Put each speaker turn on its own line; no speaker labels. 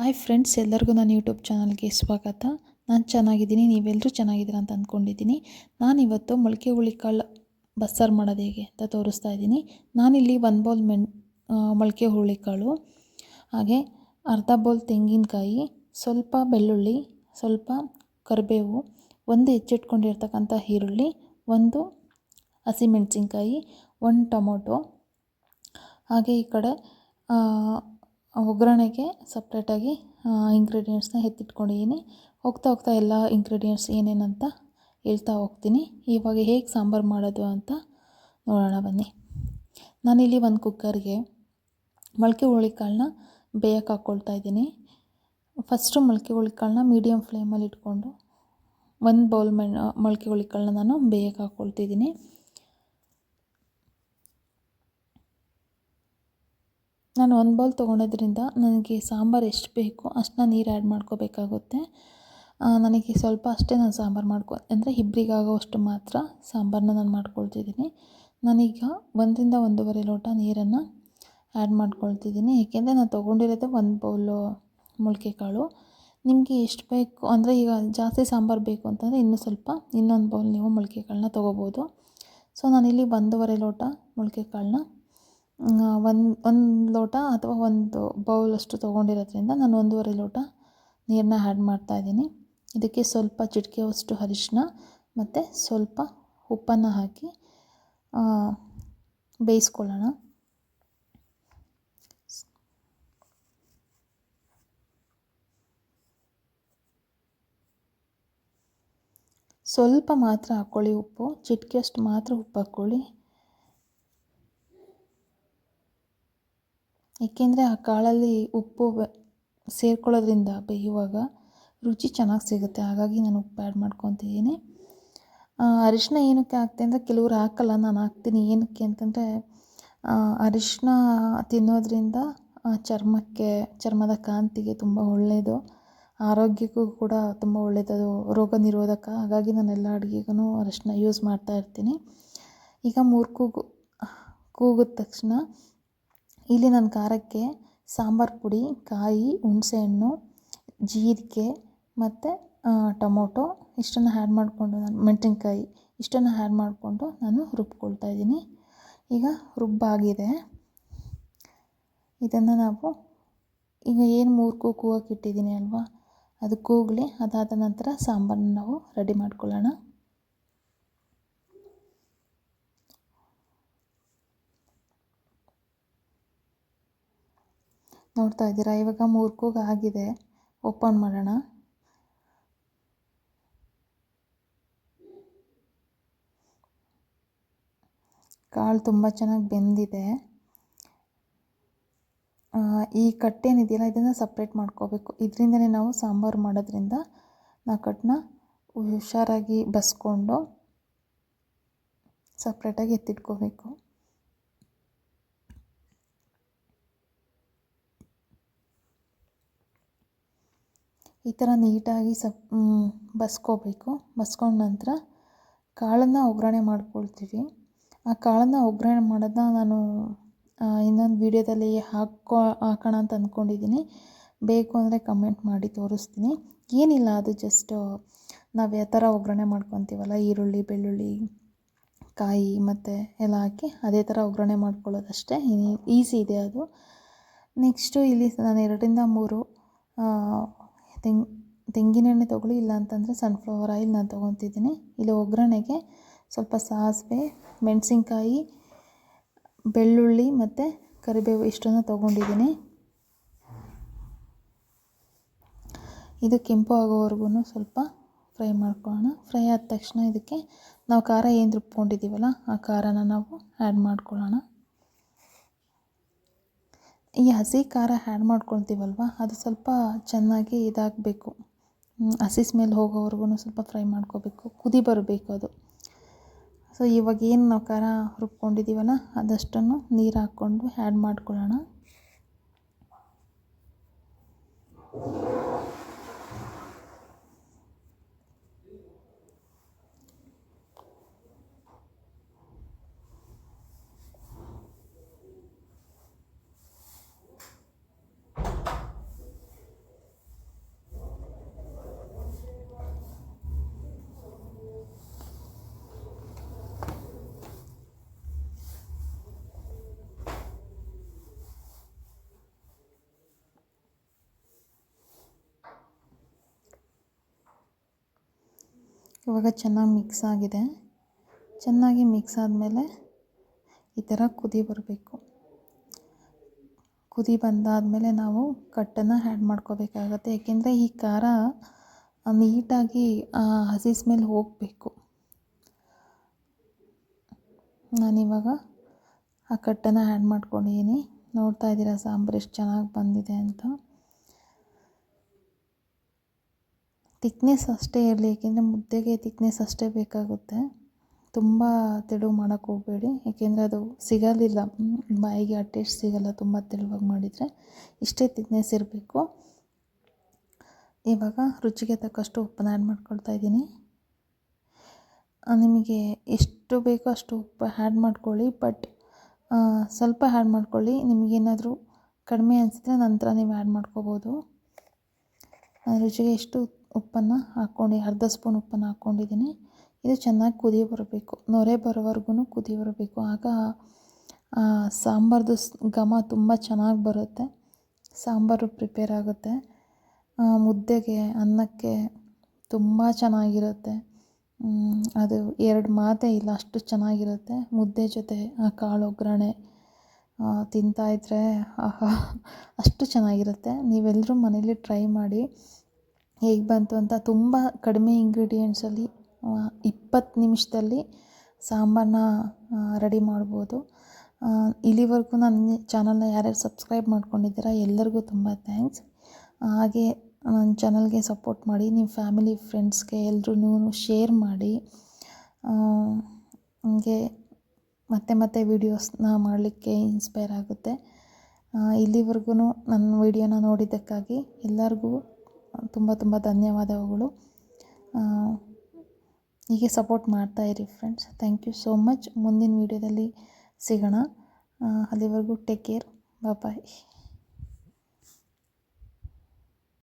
Hi friends, ಎಲ್ಲರಿಗೂ ನನ್ನ YouTube ಚಾನಲ್ಗೆ ಸ್ವಾಗತ. ನಾನು ಚೆನ್ನಾಗಿದ್ದೀನಿ ನೀವೆಲ್ಲರೂ ಚೆನ್ನಾಗಿದ್ದೀರಾ ಅಂತ ಅಂದ್ಕೊಂಡಿದ್ದೀನಿ ನಾನಿವತ್ತು ಮೊಳಕೆ ಹುಳಿಕಾಳು ಬಸ್ಸಾರು ಮಾಡೋದು ಹೇಗೆ ಅಂತ ತೋರಿಸ್ತಾ ಇದ್ದೀನಿ. ನಾನಿಲ್ಲಿ ಒಂದು ಬೌಲ್ ಮೆಣ್ ಮೊಳಕೆ ಹುಳಿಕಾಳು ಹಾಗೆ ಅರ್ಧ ಬೌಲ್ ತೆಂಗಿನಕಾಯಿ, ಸ್ವಲ್ಪ ಬೆಳ್ಳುಳ್ಳಿ, ಸ್ವಲ್ಪ ಕರಿಬೇವು, ಒಂದು ಹೆಚ್ಚಿಟ್ಕೊಂಡಿರ್ತಕ್ಕಂಥ ಈರುಳ್ಳಿ, ಒಂದು ಹಸಿಮೆಣಸಿನ್ಕಾಯಿ, ಒಂದು ಟೊಮೊಟೊ, ಹಾಗೆ ಈ ಕಡೆ ಒಗ್ಗರಣೆಗೆ ಸಪ್ರೇಟಾಗಿ ಇಂಗ್ರೀಡಿಯೆಂಟ್ಸ್ನ ಎತ್ತಿಟ್ಕೊಂಡಿದ್ದೀನಿ ಹೋಗ್ತಾ ಹೋಗ್ತಾ ಎಲ್ಲ ಇಂಗ್ರೀಡಿಯೆಂಟ್ಸ್ ಏನೇನಂತ ಹೇಳ್ತಾ ಹೋಗ್ತೀನಿ. ಇವಾಗ ಹೇಗೆ ಸಾಂಬಾರು ಮಾಡೋದು ಅಂತ ನೋಡೋಣ ಬನ್ನಿ. ನಾನಿಲ್ಲಿ ಒಂದು ಕುಕ್ಕರ್ಗೆ ಮೊಳಕೆ ಹುಳಿಕಾಳನ್ನ ಬೇಯಕ್ಕೆ ಹಾಕ್ಕೊಳ್ತಾ ಇದ್ದೀನಿ. ಫಸ್ಟು ಮೊಳಕೆ ಹುಳಿಕಾಳನ್ನ ಮೀಡಿಯಮ್ ಫ್ಲೇಮಲ್ಲಿ ಇಟ್ಕೊಂಡು, ಒಂದು ಬೌಲ್ ಮೆಣ್ ಮೊಳಕೆ ಹುಳಿಕಾಳನ್ನ ನಾನು ಬೇಯಕ್ಕೆ ಹಾಕ್ಕೊಳ್ತಿದ್ದೀನಿ ನಾನು ಒಂದು ಬೌಲ್ ತೊಗೊಂಡಿದ್ರಿಂದ ನನಗೆ ಸಾಂಬಾರು ಎಷ್ಟು ಬೇಕು ಅಷ್ಟನ್ನ ನೀರು ಆ್ಯಡ್ ಮಾಡ್ಕೋಬೇಕಾಗುತ್ತೆ. ನನಗೆ ಸ್ವಲ್ಪ ಅಷ್ಟೇ ನಾನು ಸಾಂಬಾರು ಮಾಡ್ಕೊ, ಅಂದರೆ ಇಬ್ಬರಿಗಾಗೋಷ್ಟು ಮಾತ್ರ ಸಾಂಬಾರನ್ನ ನಾನು ಮಾಡ್ಕೊಳ್ತಿದ್ದೀನಿ. ನಾನೀಗ ಒಂದರಿಂದ ಒಂದೂವರೆ ಲೋಟ ನೀರನ್ನು ಆ್ಯಡ್ ಮಾಡ್ಕೊಳ್ತಿದ್ದೀನಿ. ಏಕೆಂದರೆ ನಾನು ತೊಗೊಂಡಿರೋದೇ ಒಂದು ಬೌಲು ಮೊಳಕೆ ಕಾಳು ನಿಮಗೆ ಎಷ್ಟು ಬೇಕು, ಅಂದರೆ ಈಗ ಜಾಸ್ತಿ ಸಾಂಬಾರು ಬೇಕು ಅಂತಂದರೆ ಇನ್ನೂ ಸ್ವಲ್ಪ, ಇನ್ನೊಂದು ಬೌಲ್ ನೀವು ಮೊಳಕೆ ಕಾಳನ್ನ ತೊಗೋಬೋದು. ಸೊ ನಾನಿಲ್ಲಿ ಒಂದೂವರೆ ಲೋಟ ಮೊಳಕೆ ಕಾಳನ್ನ ಒಂದು ಒಂದು ಲೋಟ ಅಥವಾ ಒಂದು ಬೌಲಷ್ಟು ತೊಗೊಂಡಿರೋದ್ರಿಂದ ನಾನು ಒಂದೂವರೆ ಲೋಟ ನೀರನ್ನ ಆ್ಯಡ್ ಮಾಡ್ತಾಯಿದ್ದೀನಿ ಇದಕ್ಕೆ ಸ್ವಲ್ಪ ಚಿಟಿಕೆಯಷ್ಟು ಅರಿಶಿನ ಮತ್ತು ಸ್ವಲ್ಪ ಉಪ್ಪನ್ನು ಹಾಕಿ ಬೇಯಿಸ್ಕೊಳ್ಳೋಣ. ಸ್ವಲ್ಪ ಮಾತ್ರ ಹಾಕ್ಕೊಳ್ಳಿ ಉಪ್ಪು, ಚಿಟಿಕೆಯಷ್ಟು ಮಾತ್ರ ಉಪ್ಪು ಹಾಕ್ಕೊಳ್ಳಿ ಏಕೆಂದರೆ ಆ ಕಾಳಲ್ಲಿ ಉಪ್ಪು ಸೇರ್ಕೊಳ್ಳೋದ್ರಿಂದ ಬೇಯುವಾಗ ರುಚಿ ಚೆನ್ನಾಗಿ ಸಿಗುತ್ತೆ. ಹಾಗಾಗಿ ನಾನು ಉಪ್ಪು ಆ್ಯಡ್ ಮಾಡ್ಕೊತಿದ್ದೀನಿ. ಅರಿಶಿನ ಏನಕ್ಕೆ ಹಾಕ್ತೆ ಅಂದರೆ ಕೆಲವ್ರು ಹಾಕಲ್ಲ, ನಾನು ಹಾಕ್ತೀನಿ. ಏನಕ್ಕೆ ಅಂತಂದರೆ ಅರಿಶಿನ ತಿನ್ನೋದ್ರಿಂದ ಚರ್ಮಕ್ಕೆ, ಚರ್ಮದ ಕಾಂತಿಗೆ ತುಂಬ ಒಳ್ಳೆಯದು ಆರೋಗ್ಯಕ್ಕೂ ಕೂಡ ತುಂಬ ಒಳ್ಳೆಯದದು ರೋಗ ನಿರೋಧಕ. ಹಾಗಾಗಿ ನಾನು ಎಲ್ಲ ಅಡುಗೆಗೂ ಅರಿಶಿನ ಯೂಸ್ ಮಾಡ್ತಾ ಇರ್ತೀನಿ. ಈಗ ಮೂರು ಕೂಗು, ಕೂಗಿದ ತಕ್ಷಣ ಇಲ್ಲಿ ನಾನು ಖಾರಕ್ಕೆ ಸಾಂಬಾರು ಪುಡಿ, ಕಾಯಿ, ಹುಣಸೆಹಣ್ಣು, ಜೀರಿಗೆ ಮತ್ತು ಟೊಮೊಟೊ ಇಷ್ಟನ್ನು ಆ್ಯಡ್ ಮಾಡಿಕೊಂಡು ನಾನು ಮೆಣಸಿನ್ಕಾಯಿ ಇಷ್ಟನ್ನು ಆ್ಯಡ್ ಮಾಡಿಕೊಂಡು ನಾನು ರುಬ್ಕೊಳ್ತಾ ಇದ್ದೀನಿ. ಈಗ ರುಬ್ಬಾಗಿದೆ. ಇದನ್ನು ನಾವು ಈಗ ಏನು ಮೂರು ಕೂಗು ಕೂಗಕ್ಕೆ ಇಟ್ಟಿದ್ದೀನಿ ಅಲ್ವಾ? ಅದು ಕೂಗಲಿ, ಅದಾದ ನಂತರ ಸಾಂಬಾರನ್ನ ನಾವು ರೆಡಿ ಮಾಡ್ಕೊಳ್ಳೋಣ. ನೋಡ್ತಾ ಇದ್ದೀರಾ? ಇವಾಗ ಮೂರು ಕೂಗು ಆಗಿದೆ. ಓಪನ್ ಮಾಡೋಣ. ಕಾಳು ತುಂಬ ಚೆನ್ನಾಗಿ ಬೆಂದಿದೆ. ಈ ಕಟ್ಟೇನಿದೆಯಲ್ಲ ಇದನ್ನು ಸಪ್ರೇಟ್ ಮಾಡ್ಕೋಬೇಕು. ಇದರಿಂದನೇ ನಾವು ಸಾಂಬಾರು ಮಾಡೋದ್ರಿಂದ ನಾವು ಕಟ್ಟನ್ನ ಹುಷಾರಾಗಿ ಬಸ್ಕೊಂಡು ಸಪ್ರೇಟಾಗಿ ಎತ್ತಿಟ್ಕೋಬೇಕು. ಈ ಥರ ನೀಟಾಗಿ ಸಪ್ ಬಸ್ಕೋಬೇಕು. ಬಸ್ಕೊಂಡ ನಂತರ ಕಾಳನ್ನು ಒಗ್ಗರಣೆ ಮಾಡ್ಕೊಳ್ತೀವಿ. ಆ ಕಾಳನ್ನು ಒಗ್ಗರಣೆ ಮಾಡೋದನ್ನ ನಾನು ಇನ್ನೊಂದು ವೀಡಿಯೋದಲ್ಲಿ ಹಾಕೋ, ಹಾಕೋಣ ಅಂತ ಅಂದ್ಕೊಂಡಿದ್ದೀನಿ. ಬೇಕು ಅಂದರೆ ಕಮೆಂಟ್ ಮಾಡಿ ತೋರಿಸ್ತೀನಿ. ಏನಿಲ್ಲ, ಅದು ಜಸ್ಟು ನಾವು ಯಾವ ಥರ ಒಗ್ಗರಣೆ ಮಾಡ್ಕೊತೀವಲ್ಲ, ಈರುಳ್ಳಿ, ಬೆಳ್ಳುಳ್ಳಿ, ಕಾಯಿ ಮತ್ತು ಎಲ್ಲ ಹಾಕಿ ಅದೇ ಥರ ಒಗ್ಗರಣೆ ಮಾಡ್ಕೊಳ್ಳೋದಷ್ಟೇ. ಈಸಿ ಇದೆ ಅದು. ನೆಕ್ಸ್ಟು ಇಲ್ಲಿ ನಾನು ಎರಡರಿಂದ ಮೂರು ತೆಂಗ್, ತೆಂಗಿನೆಣ್ಣೆ ತೊಗೊಳ್ಳಿ ಇಲ್ಲ ಅಂತಂದರೆ ಸನ್ಫ್ಲವರ್ ಆಯಿಲ್ ನಾನು ತೊಗೊತಿದ್ದೀನಿ. ಇಲ್ಲಿ ಒಗ್ಗರಣೆಗೆ ಸ್ವಲ್ಪ ಸಾಸಿವೆ, ಮೆಣಸಿನ್ಕಾಯಿ, ಬೆಳ್ಳುಳ್ಳಿ ಮತ್ತು ಕರಿಬೇವು ಇಷ್ಟನ್ನು ತೊಗೊಂಡಿದ್ದೀನಿ. ಇದು ಕೆಂಪು ಆಗೋವರೆಗೂ ಸ್ವಲ್ಪ ಫ್ರೈ ಮಾಡ್ಕೊಳ್ಳೋಣ. ಫ್ರೈ ಆದ ತಕ್ಷಣ ಇದಕ್ಕೆ ನಾವು ಖಾರ ಏನು ರುಬ್ಕೊಂಡಿದ್ದೀವಲ್ಲ, ಆ ಖಾರನ ನಾವು ಆ್ಯಡ್ ಮಾಡ್ಕೊಳ್ಳೋಣ. ಈ ಹಸಿ ಖಾರ ಹ್ಯಾಡ್ ಮಾಡ್ಕೊಳ್ತೀವಲ್ವ? ಅದು ಸ್ವಲ್ಪ ಚೆನ್ನಾಗಿ ಇದಾಗಬೇಕು. ಹಸಿ ಸ್ಮೆಲ್ ಹೋಗೋವರೆಗೂ ಸ್ವಲ್ಪ ಫ್ರೈ ಮಾಡ್ಕೋಬೇಕು. ಕುದಿ ಬರಬೇಕು ಅದು. ಸೊ ಇವಾಗ ಏನು ನಾವು ಖಾರ ರುಬ್ಕೊಂಡಿದ್ದೀವಲ್ಲ ಅದಷ್ಟನ್ನು ನೀರು ಹಾಕ್ಕೊಂಡು ಹ್ಯಾಡ್ ಮಾಡ್ಕೊಳ್ಳೋಣ. ಇವಾಗ ಚೆನ್ನಾಗಿ ಮಿಕ್ಸ್ ಆಗಿದೆ. ಚೆನ್ನಾಗಿ ಮಿಕ್ಸ್ ಆದಮೇಲೆ ಈ ಥರ ಕುದಿ ಬರಬೇಕು. ಕುದಿ ಬಂದಾದಮೇಲೆ ನಾವು ಕಟ್ಟನ್ನು ಆ್ಯಡ್ ಮಾಡ್ಕೋಬೇಕಾಗತ್ತೆ. ಏಕೆಂದರೆ ಈ ಖಾರ ನೀಟಾಗಿ ಹಸಿ ಸ್ಮೆಲ್ ಹೋಗಬೇಕು. ನಾನಿವಾಗ ಆ ಕಟ್ಟನ್ನು ಆ್ಯಡ್ ಮಾಡ್ಕೊಂಡಿದ್ದೀನಿ ನೋಡ್ತಾ ಇದ್ದೀರಾ ಸಾಂಬಾರು ಎಷ್ಟು ಚೆನ್ನಾಗಿ ಬಂದಿದೆ ಅಂತ. ತಿಕ್ನೆಸ್ ಅಷ್ಟೇ ಇರಲಿ ಏಕೆಂದರೆ ಮುದ್ದೆಗೆ ತಿಕ್ನೆಸ್ ಅಷ್ಟೇ ಬೇಕಾಗುತ್ತೆ. ತುಂಬ ತೆಳು ಮಾಡೋಕ್ಕೆ ಹೋಗಬೇಡಿ ಏಕೆಂದರೆ ಅದು ಸಿಗಲಿಲ್ಲ. ಬಾಯಿಗೆ ಆ ಟೇಸ್ಟ್ ಸಿಗಲ್ಲ, ತುಂಬ ತೆಳುವಾಗಿ ಮಾಡಿದರೆ ಇಷ್ಟೇ ತಿಕ್ನೆಸ್ ಇರಬೇಕು. ಇವಾಗ ರುಚಿಗೆ ತಕ್ಕಷ್ಟು ಉಪ್ಪನ್ನ ಆ್ಯಡ್ ಮಾಡ್ಕೊಳ್ತಾ ಇದ್ದೀನಿ. ನಿಮಗೆ ಎಷ್ಟು ಬೇಕೋ ಅಷ್ಟು ಉಪ್ಪು ಆ್ಯಡ್ ಮಾಡ್ಕೊಳ್ಳಿ ಬಟ್ ಸ್ವಲ್ಪ ಆ್ಯಡ್ ಮಾಡ್ಕೊಳ್ಳಿ. ನಿಮಗೇನಾದರೂ ಕಡಿಮೆ ಅನಿಸಿದ್ರೆ ನಂತರ ನೀವು ಆ್ಯಡ್ ಮಾಡ್ಕೋಬೋದು. ರುಚಿಗೆ ಎಷ್ಟು ಉಪ್ಪನ್ನು ಹಾಕ್ಕೊಂಡು, ಅರ್ಧ ಸ್ಪೂನ್ ಉಪ್ಪನ್ನು ಹಾಕ್ಕೊಂಡಿದ್ದೀನಿ. ಇದು ಚೆನ್ನಾಗಿ ಕುದಿ ಬರಬೇಕು. ನೊರೆ ಬರೋವರೆಗೂ ಕುದಿ ಬರಬೇಕು. ಆಗ ಸಾಂಬಾರ್ದು ಘಮ ತುಂಬ ಚೆನ್ನಾಗಿ ಬರುತ್ತೆ. ಸಾಂಬಾರು ಪ್ರಿಪೇರ್ ಆಗುತ್ತೆ. ಮುದ್ದೆಗೆ, ಅನ್ನಕ್ಕೆ ತುಂಬ ಚೆನ್ನಾಗಿರುತ್ತೆ. ಅದು ಎರಡು ಮಾತೇ ಇಲ್ಲ, ಅಷ್ಟು ಚೆನ್ನಾಗಿರುತ್ತೆ. ಮುದ್ದೆ ಜೊತೆ ಆ ಕಾಳು ಒಗ್ಗರಣೆ ತಿಂತಾಯಿದ್ರೆ ಆಹಾ, ಅಷ್ಟು ಚೆನ್ನಾಗಿರುತ್ತೆ. ನೀವೆಲ್ಲರೂ ಮನೇಲಿ ಟ್ರೈ ಮಾಡಿ. ಹೇಗೆ ಬಂತು ಅಂತ ತುಂಬ ಕಡಿಮೆ ಇಂಗ್ರೀಡಿಯೆಂಟ್ಸಲ್ಲಿ ಇಪ್ಪತ್ತು ನಿಮಿಷದಲ್ಲಿ ಸಾಂಬಾರನ್ನ ರೆಡಿ ಮಾಡ್ಬೋದು. ಇಲ್ಲಿವರೆಗೂ ನನ್ನ ಚಾನಲ್ನ ಯಾರ್ಯಾರು ಸಬ್ಸ್ಕ್ರೈಬ್ ಮಾಡ್ಕೊಂಡಿದ್ದೀರಾ ಎಲ್ಲರಿಗೂ ತುಂಬ ಥ್ಯಾಂಕ್ಸ್ ಹಾಗೆ ನನ್ನ ಚಾನಲ್ಗೆ ಸಪೋರ್ಟ್ ಮಾಡಿ ನಿಮ್ಮ ಫ್ಯಾಮಿಲಿ ಫ್ರೆಂಡ್ಸ್ಗೆ ಎಲ್ಲರೂ ಶೇರ್ ಮಾಡಿ. ಹಂಗೆ ಮತ್ತೆ ಮತ್ತೆ ವೀಡಿಯೋಸ್ನ ಮಾಡಲಿಕ್ಕೆ ಇನ್ಸ್ಪೈರ್ ಆಗುತ್ತೆ. ಇಲ್ಲಿವರೆಗೂ ನನ್ನ ವೀಡಿಯೋನ ನೋಡಿದ್ದಕ್ಕಾಗಿ ಎಲ್ಲರಿಗೂ ತುಂಬ ತುಂಬ ಧನ್ಯವಾದಗಳು. ಹೀಗೆ ಸಪೋರ್ಟ್ ಮಾಡ್ತಾ ಇರಿ friends thank you so much ಮುಂದಿನ ವೀಡಿಯೋದಲ್ಲಿ ಸಿಗೋಣ. ಅಲ್ಲಿವರೆಗೂ ಟೇಕ್ ಕೇರ್ ಬಾಯ್